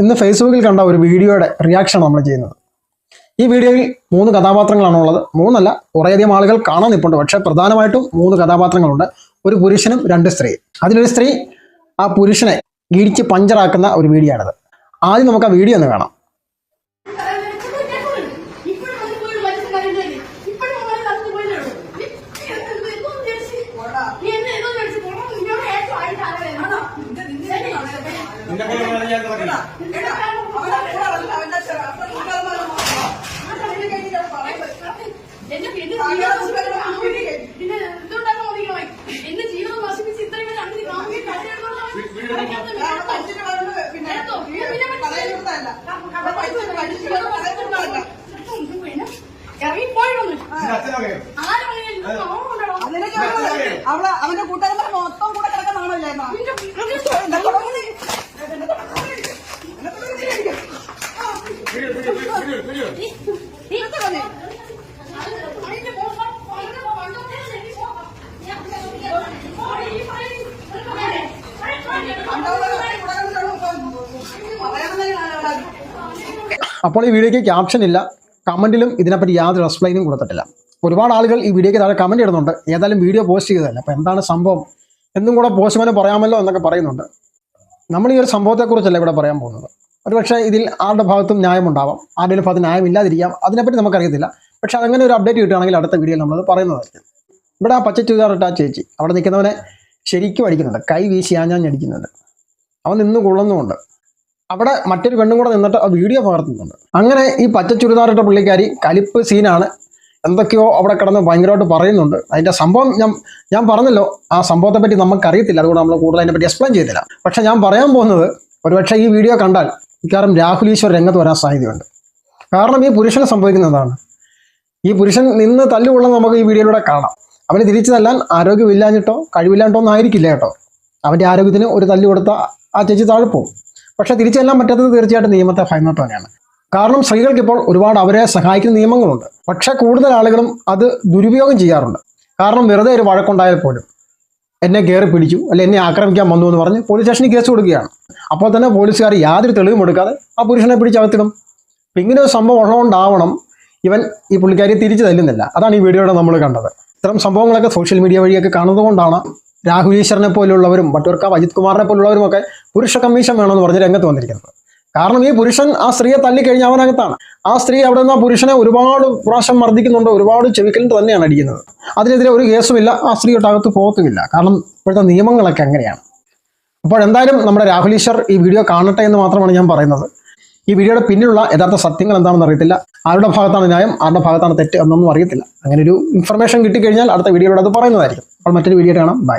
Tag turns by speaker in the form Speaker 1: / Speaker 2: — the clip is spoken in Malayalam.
Speaker 1: ഇന്ന് ഫേസ്ബുക്കിൽ കണ്ട ഒരു വീഡിയോയുടെ റിയാക്ഷൻ നമ്മൾ ചെയ്യുന്നത്. ഈ വീഡിയോയിൽ മൂന്ന് കഥാപാത്രങ്ങളാണ് ഉള്ളത്. മൂന്നല്ല കുറേയധികം ആളുകൾ കാണാൻ നിൽപ്പുണ്ട് പക്ഷേ പ്രധാനമായിട്ടും മൂന്ന് കഥാപാത്രങ്ങളുണ്ട്. ഒരു പുരുഷനും രണ്ട് സ്ത്രീ. അതിലൊരു സ്ത്രീ ആ പുരുഷനെ ഇടിച്ച് പഞ്ചറാക്കുന്ന ഒരു വീഡിയോ ആണിത് ആദ്യം നമുക്ക് ആ വീഡിയോ ഒന്ന് കാണാം.
Speaker 2: ഞാൻ തുടങ്ങി.
Speaker 3: എന്റെ എന്റെ ജീവിതം നശിപ്പിച്ച് ഇത്രയും പേര് അങ്ങനെ
Speaker 4: അവൾ അവന്റെ കൂട്ടുകാരന്മാർ മൊത്തം കൂടെ കിടക്കുന്നതാണല്ലോ
Speaker 2: video, video, video, video, video.
Speaker 1: അപ്പോൾ ഈ വീഡിയോയ്ക്ക് ക്യാപ്ഷൻ ഇല്ല. കമന്റിലും ഇതിനെപ്പറ്റി യാതൊരു എക്സ്പ്ലൈനും കൊടുത്തിട്ടില്ല. ഒരുപാട് ആളുകൾ ഈ വീഡിയോയ്ക്ക് താഴെ കമന്റ് ഇടുന്നുണ്ട്. ഏതായാലും വീഡിയോ പോസ്റ്റ് ചെയ്തതല്ല? അപ്പോൾ എന്താണ് സംഭവം? എന്നും കൂടെ പോസ്റ്റ്മാനും പറയാമല്ലോ എന്നൊക്കെ പറയുന്നുണ്ട്. നമ്മൾ ഈ ഒരു സംഭവത്തെക്കുറിച്ചല്ല ഇവിടെ പറയാൻ പോകുന്നത്? ഒരുപക്ഷെ ഇതിൽ ആരുടെ ഭാഗത്തും ന്യായമുണ്ടാവാം ആരുടെയും ഭാഗത്ത് ന്യായമില്ലാതിരിക്കാം അതിനെപ്പറ്റി നമുക്കറിയത്തില്ല പക്ഷെ അതങ്ങനെ ഒരു അപ്ഡേറ്റ് കിട്ടുകയാണെങ്കിൽ അടുത്ത വീഡിയോയിൽ നമ്മളത് പറയുന്നതായിരിക്കും. ഇവിടെ ആ പച്ച ചുരിദാറിട്ട ചേച്ചി. അവിടെ നിൽക്കുന്നവനെ ശരിക്കും അടിക്കുന്നുണ്ട്. കൈ വീശി ആഞ്ഞാഞ്ഞ് അടിക്കുന്നുണ്ട് അവൻ നിന്ന് കൊള്ളുന്നുമുണ്ട്. അവിടെ മറ്റൊരു പെണ്ണും കൂടെ നിന്നിട്ട് ആ വീഡിയോ പകർത്തുന്നുണ്ട്. അങ്ങനെ ഈ പച്ച ചുരിദാറിട്ട പുള്ളിക്കാരി കലിപ്പ് സീനാണ് എന്തൊക്കെയോ അവിടെ കിടന്ന് ഭയങ്കരമായിട്ട് പറയുന്നുണ്ട്. അതിന്റെ സംഭവം ഞാൻ ഞാൻ പറഞ്ഞല്ലോ ആ സംഭവത്തെ പറ്റി നമുക്കറിയത്തില്ല. അതുകൊണ്ട് നമ്മൾ കൂടുതൽ അതിനെപ്പറ്റി എക്സ്പ്ലെയിൻ ചെയ്തില്ല പക്ഷെ ഞാൻ പറയാൻ പോകുന്നത് ഒരുപക്ഷെ ഈ വീഡിയോ കണ്ടാൽ മിക്കവാറും രാഹുൽ ഈശ്വർ രംഗത്ത് വരാൻ സാധ്യതയുണ്ട്. കാരണം ഈ പുരുഷന് സംഭവിക്കുന്നതാണ് ഈ പുരുഷൻ നിന്ന് തല്ലുകൊള്ളുന്ന നമുക്ക് ഈ വീഡിയോയിലൂടെ കാണാം. അവന് തിരിച്ചു തല്ലാൻ ആരോഗ്യമില്ലാഞ്ഞിട്ടോ കഴിവില്ലാണ്ടോ ഒന്നും ആയിരിക്കില്ല കേട്ടോ. അവന്റെ ആരോഗ്യത്തിന് ഒരു തല്ലു കൊടുത്ത ആ ചേച്ചി താഴെ പക്ഷേ തിരിച്ചെല്ലാം പറ്റാത്തത് തീർച്ചയായിട്ടും നിയമത്തെ ഭയന്നിട്ട് തന്നെയാണ്. കാരണം സ്ത്രീകൾക്ക് ഇപ്പോൾ ഒരുപാട് അവരെ സഹായിക്കുന്ന നിയമങ്ങളുണ്ട്. പക്ഷേ കൂടുതൽ ആളുകളും അത് ദുരുപയോഗം ചെയ്യാറുണ്ട്. കാരണം വെറുതെ ഒരു വഴക്കുണ്ടായാൽ പോലും എന്നെ കയറി പിടിച്ചു അല്ലെ എന്നെ ആക്രമിക്കാൻ വന്നു എന്ന് പറഞ്ഞ് പോലീസ് സ്റ്റേഷനിൽ കേസ് കൊടുക്കുകയാണ്. അപ്പോൾ തന്നെ പോലീസുകാർ യാതൊരു തെളിവും എടുക്കാതെ ആ പുരുഷനെ പിടിച്ചകത്തിടും അപ്പം ഇങ്ങനെ ഒരു സംഭവം ഉള്ളതുകൊണ്ടാവണം ഇവൻ ഈ പുള്ളിക്കാരി തിരിച്ചു തല്ലുന്നില്ല. അതാണ് ഈ വീഡിയോയുടെ നമ്മൾ കണ്ടത്. ഇത്തരം സംഭവങ്ങളൊക്കെ സോഷ്യൽ മീഡിയ വഴിയൊക്കെ കാണുന്നത് കൊണ്ടാണ് രാഹുൽ ഈശ്വറിനെ പോലുള്ളവരും വട്ടൂർക്കാവ് അജിത് കുമാറിനെ പോലുള്ളവരും ഒക്കെ പുരുഷ കമ്മീഷൻ വേണമെന്ന് പറഞ്ഞ് രംഗത്ത് വന്നിരിക്കുന്നത്. കാരണം ഈ പുരുഷൻ ആ സ്ത്രീയെ തല്ലിക്കഴിഞ്ഞ അവനകത്താണ്. ആ സ്ത്രീ അവിടെ നിന്ന് ആ പുരുഷനെ ഒരുപാട് പ്രാവശ്യം മർദ്ദിക്കുന്നുണ്ട്. ഒരുപാട് ചെവിക്കലിട്ട് തന്നെയാണ് അടിക്കുന്നത്. അതിനെതിരെ ഒരു കേസുമില്ല. ആ സ്ത്രീ ഒട്ടകത്ത് പോകത്തുമില്ല. കാരണം ഇപ്പോഴത്തെ നിയമങ്ങളൊക്കെ അങ്ങനെയാണ്. അപ്പോൾ എന്തായാലും നമ്മുടെ രാഹുൽ ഈശ്വർ ഈ വീഡിയോ കാണട്ടെ എന്ന് മാത്രമാണ് ഞാൻ പറയുന്നത്. ഈ വീഡിയോയുടെ പിന്നിലുള്ള യഥാർത്ഥ സത്യങ്ങൾ എന്താണെന്ന് അറിയത്തില്ല. ആരുടെ ഭാഗത്താണ് ന്യായം? ആരുടെ ഭാഗത്താണ് തെറ്റ് എന്നൊന്നും അറിയത്തില്ല. അങ്ങനെ ഒരു ഇൻഫർമേഷൻ കിട്ടിക്കഴിഞ്ഞാൽ അടുത്ത വീഡിയോയിലൂടെ അത് പറയുന്നതായിരിക്കും. അപ്പോൾ മറ്റൊരു വീഡിയോ കാണാം. ബൈ